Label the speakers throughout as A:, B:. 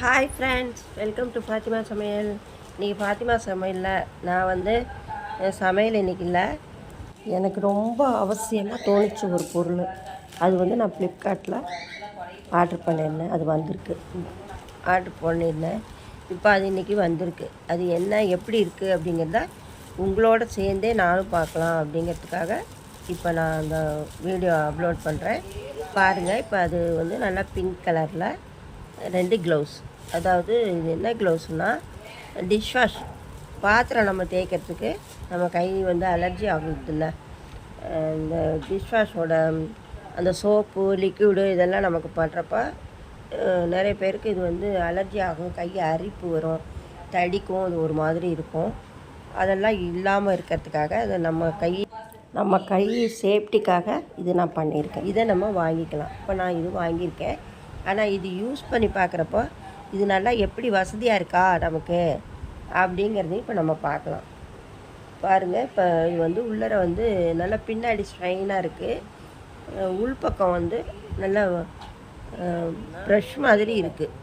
A: Hi friends welcome to Fathima சமையல் இன்றைக்கி ஃபாத்திமா சமையலில் நான் வந்து என் சமையல் இன்னைக்கு இல்லை. எனக்கு ரொம்ப அவசியமாக தோணுச்சு ஒரு பொருள். அது வந்து நான் ஃப்ளிப்கார்ட்டில் ஆர்டர் பண்ணியிருந்தேன் அது வந்திருக்கு. ஆர்டர் பண்ணியிருந்தேன் இப்போ அது இன்றைக்கி வந்திருக்கு. அது என்ன எப்படி இருக்குது அப்படிங்கிறத உங்களோட சேர்ந்தே நானும் பார்க்கலாம் அப்படிங்கிறதுக்காக இப்போ நான் அந்த வீடியோ அப்லோட் பண்ணுறேன் பாருங்கள் இப்போ அது வந்து நல்லா பிங்க் கலரில் ரெண்டு க்ளவுஸ் அதாவது இது என்ன க்ளவுஸ்னால் டிஷ் வாஷ் பாத்திரம் நம்ம தேய்க்கிறதுக்கு நம்ம கை வந்து அலர்ஜி ஆகுதுல்ல. இந்த டிஷ் வாஷோட அந்த சோப்பு லிக்விடு இதெல்லாம் நமக்கு பண்ணுறப்ப நிறைய பேருக்கு இது வந்து அலர்ஜி ஆகும். கை அரிப்பு வரும். தடிக்கும் அது ஒரு மாதிரி இருக்கும். அதெல்லாம் இல்லாமல் இருக்கிறதுக்காக அதை நம்ம கை நம்ம கை சேஃப்டிக்காக இது நான் பண்ணியிருக்கேன். இதை நம்ம வாங்கிக்கலாம். இப்போ நான் இது வாங்கியிருக்கேன். ஆனால் இது யூஸ் பண்ணி பார்க்குறப்போ இது நல்லா எப்படி வசதியாக இருக்கா நமக்கு? அப்படிங்கிறதையும் இப்போ நம்ம பார்க்கலாம். பாருங்கள் இப்போ இது வந்து உள்ளர வந்து நல்லா பின்னாடி ஸ்ட்ரைனாக இருக்குது உள்பக்கம் வந்து நல்லா ப்ரஷ் மாதிரி இருக்குது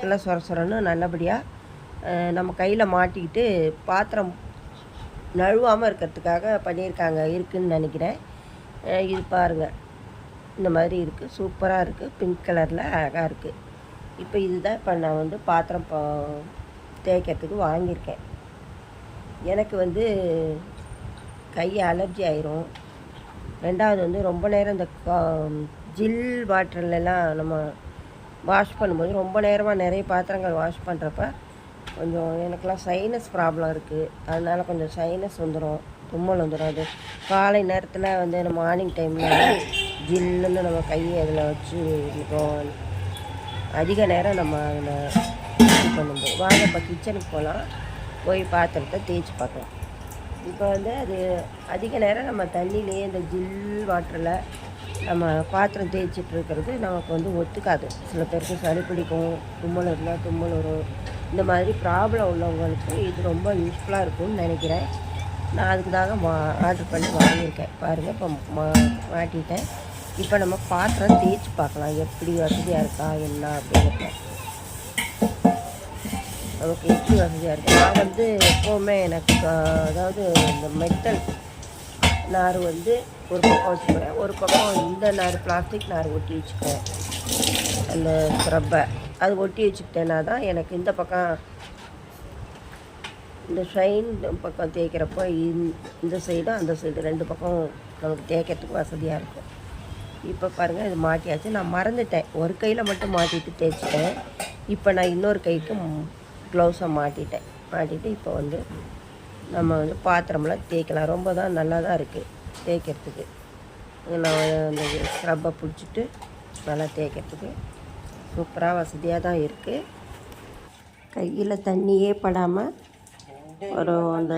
A: நல்லா சொர சொரன்னு நல்லபடியாக நம்ம கையில் மாட்டிக்கிட்டு பாத்திரம் நழுவாமல் இருக்கிறதுக்காக பண்ணியிருக்காங்க இருக்குதுன்னு நினைக்கிறேன். இது பாருங்கள் இந்த மாதிரி இருக்குது சூப்பராக இருக்குது பிங்க் கலரில் அழகாக இருக்குது இப்போ இதுதான் இப்போ நான் வந்து பாத்திரம் பா- தேய்க்கிறதுக்கு வாங்கியிருக்கேன். எனக்கு வந்து கை அலர்ஜி ஆயிரும். ரெண்டாவது வந்து ரொம்ப நேரம் இந்த கா- ஜில் வாட்டர்லலாம் நம்ம வாஷ் பண்ணும்போது ரொம்ப நேரமாக நிறைய பாத்திரங்கள் வாஷ் பண்ணுறப்ப கொஞ்சம் எனக்கெலாம் சைனஸ் ப்ராப்ளம் இருக்குது அதனால் கொஞ்சம் சைனஸ் வந்துடும் தும்மல் வந்துடும் அது காலை நேரத்தில் வந்து மார்னிங் டைமில் ஜில்லுன்னு நம்ம கையை அதில் வச்சு நிற்கும் அதிக நேரம் நம்ம அதில் இது பண்ணும்போது வாங்க இப்போ கிச்சனுக்கு போகலாம். போய் பாத்திரத்தை தேய்ச்சி பார்க்கலாம். இப்போ வந்து அது அதிக நேரம் நம்ம தண்ணியிலேயே இந்த ஜில் வாட்டரில் நம்ம பாத்திரம் தேய்ச்சிட்டு இருக்கிறது நமக்கு வந்து ஒத்துக்காது. சில பேருக்கு சளி பிடிக்கும் தும்மல் இருந்தால் தும்மல் வரும். இந்த மாதிரி ப்ராப்ளம் உள்ளவங்களுக்கு இது ரொம்ப யூஸ்ஃபுல்லாக இருக்கும்னு நினைக்கிறேன். நான் அதுக்கு தாங்க மா ஆர்டர் பண்ணி வாங்கியிருக்கேன். பாருங்கள் இப்போ மா மாட்டிட்டேன். இப்போ நம்ம பாத்திரம் தேய்ச்சி பார்க்கலாம். எப்படி வசதியாக இருக்கா என்ன அப்படிங்கிறத. நமக்கு எப்படி வசதியாக இருக்குது நான் வந்து எப்போவுமே எனக்கு அதாவது இந்த மெட்டல் நார் வந்து ஒரு பக்கம் வச்சுக்குவேன். ஒரு பக்கம் இந்த நார் பிளாஸ்டிக் நார் ஒட்டி வச்சுக்குவேன். அந்த ஸ்க்ரப்பை அது ஒட்டி வச்சுக்கிட்டேன்னா தான் எனக்கு இந்த பக்கம் இந்த ஷைன் பக்கம் தேய்க்கிறப்போ இந்த- இந்த சைடும் அந்த சைடு ரெண்டு பக்கம் நமக்கு தேய்க்கிறதுக்கு வசதியாக இருக்கும். இப்போ பாருங்கள் இது மாட்டியாச்சு. நான் மறந்துட்டேன். ஒரு கையில் மட்டும் மாட்டிட்டு தேய்ச்சிட்டேன். இப்போ நான் இன்னொரு கைக்கு க்ளவுஸை மாட்டிட்டேன். மாட்டிட்டு இப்போ வந்து நம்ம வந்து பாத்திரம்லாம் தேய்க்கலாம். ரொம்ப தான் நல்லா தான் இருக்குது தேய்க்கிறதுக்கு நான் அந்த ஸ்க்ரப்பை பிடிச்சிட்டு நல்லா தேய்க்கிறதுக்கு சூப்பராக வசதியாக தான் இருக்குது கையில் தண்ணியே படாமல் ஒரு அந்த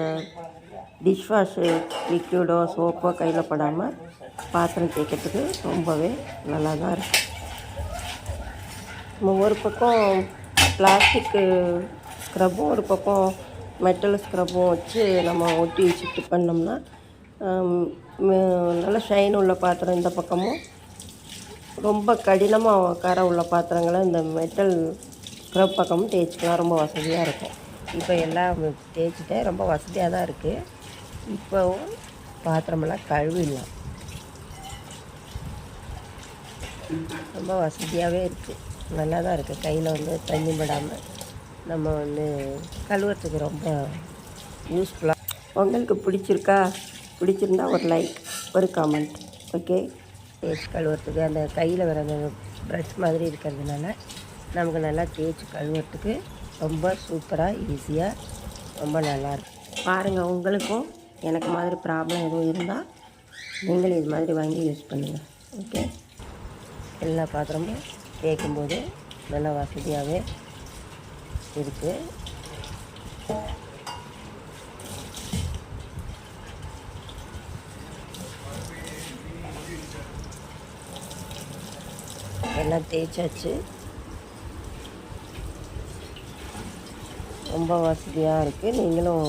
A: டிஷ் வாஷு லிக்விடோ சோப்போ கையில் படாமல் பாத்திரம் தேய்க்கிறதுக்கு ரொம்பவே நல்லா தான் இருக்கும். நம்ம ஒரு பக்கம் பிளாஸ்டிக்கு ஸ்க்ரப்பும் ஒரு பக்கம் மெட்டல் ஸ்க்ரப்பும் வச்சு நம்ம ஒட்டி வச்சுட்டு பண்ணோம்னா நல்ல ஷைன் உள்ள பாத்திரம் இந்த பக்கமும் ரொம்ப கடினமாக கரை உள்ள பாத்திரங்களை இந்த மெட்டல் ஸ்க்ரப் பக்கமும் தேய்ச்சிக்கலாம். ரொம்ப வசதியாக இருக்கும். இப்போ எல்லாம் தேய்ச்சிட்டேன் ரொம்ப வசதியாக தான் இருக்குது இப்போவும் பாத்திரமெல்லாம் கழுவிடலாம். ரொம்ப வசதியாகவே இருக்குது நல்லா தான் இருக்குது கையில் வந்து தண்ணி படாமல் நம்ம வந்து கழுவுறதுக்கு ரொம்ப யூஸ்ஃபுல்லாக உங்களுக்கு பிடிச்சிருக்கா? பிடிச்சிருந்தா ஒரு லைக் ஒரு காமெண்ட் ஓகே தேய்ச்சி கழுவுறதுக்கு அந்த கையில் வர அந்த ப்ரஷ் மாதிரி இருக்கிறதுனால நமக்கு நல்லா தேய்ச்சி கழுவுறதுக்கு ரொம்ப சூப்பராக ஈஸியாக ரொம்ப நல்லாயிருக்கும் பாருங்கள் உங்களுக்கும் எனக்கு மாதிரி ப்ராப்ளம் எதுவும் இருந்தால் நீங்களும் இது மாதிரி வாங்கி யூஸ் பண்ணுங்கள் ஓகே எல்லா பாத்திரமும் தேய்க்கும்போது நல்லா வசதியாகவே இருக்குது எல்லாம் தேய்ச்சாச்சு. ரொம்ப வசதியாக இருக்குது நீங்களும்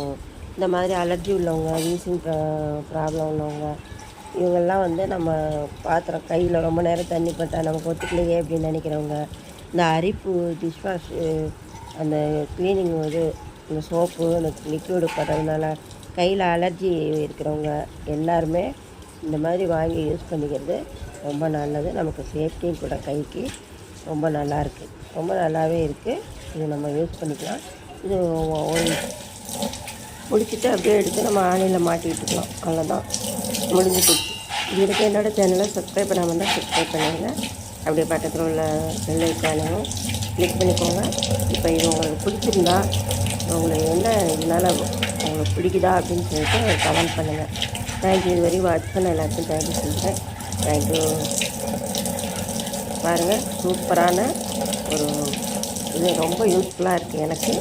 A: இந்த மாதிரி அலர்ஜி உள்ளவங்க வீசிங் ப்ரா ப்ராப்ளம் உள்ளவங்க இவங்கெல்லாம் வந்து நம்ம பாத்திரம் கையில் ரொம்ப நேரம் தண்ணி பட்டால் நமக்கு ஒத்துக்கலையே அப்படின்னு நினைக்கிறவங்க இந்த அரிப்பு டிஷ்வாஷ் அந்த க்ளீனிங் இது இந்த சோப்பு அந்த லிக்விடு போடுறதுனால கையில் அலர்ஜி இருக்கிறவங்க எல்லாருமே இந்த மாதிரி வாங்கி யூஸ் பண்ணிக்கிறது ரொம்ப நல்லது. நமக்கு சேஃப்டியும் கூட கைக்கு ரொம்ப நல்லா இருக்குது ரொம்ப நல்லாவே இருக்குது இது நம்ம யூஸ் பண்ணிக்கலாம். இது முடிச்சுட்டு அப்படியே எடுத்து நம்ம ஆணியில் மாட்டிக்கிட்டுக்கலாம் அவ்வளோதான் முடிஞ்சு போச்சு இது வரைக்கும் என்னோட சேனலை சப்ஸ்கிரைப் பண்ணாமல் தான் சப்ஸ்கிரைப் பண்ணிடுங்க அப்படியே பக்கத்தில் உள்ள வெள்ளை சேனலும் கிளிக் பண்ணிக்கோங்க. இப்போ இது உங்களுக்கு பிடிச்சிருந்தா உங்களுக்கு என்ன இதனால் உங்களுக்கு பிடிக்குதா அப்படின்னு சொல்லிட்டு கமெண்ட் பண்ணுங்கள் தேங்க்யூ இது வரையும் வாட்ச் பண்ண எல்லாத்துக்கும் தேங்க்யூ சொல்கிறேன் தேங்க்யூ பாருங்கள் சூப்பரான ஒரு இது ரொம்ப யூஸ்ஃபுல்லாக இருக்குது எனக்கு.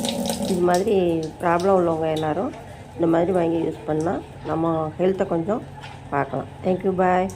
A: இது மாதிரி ப்ராப்ளம் உள்ளவங்க எல்லோரும் இந்த மாதிரி வாங்கி யூஸ் பண்ணால் நம்ம ஹெல்த்தை கொஞ்சம் பார்க்கலாம். Thank you bye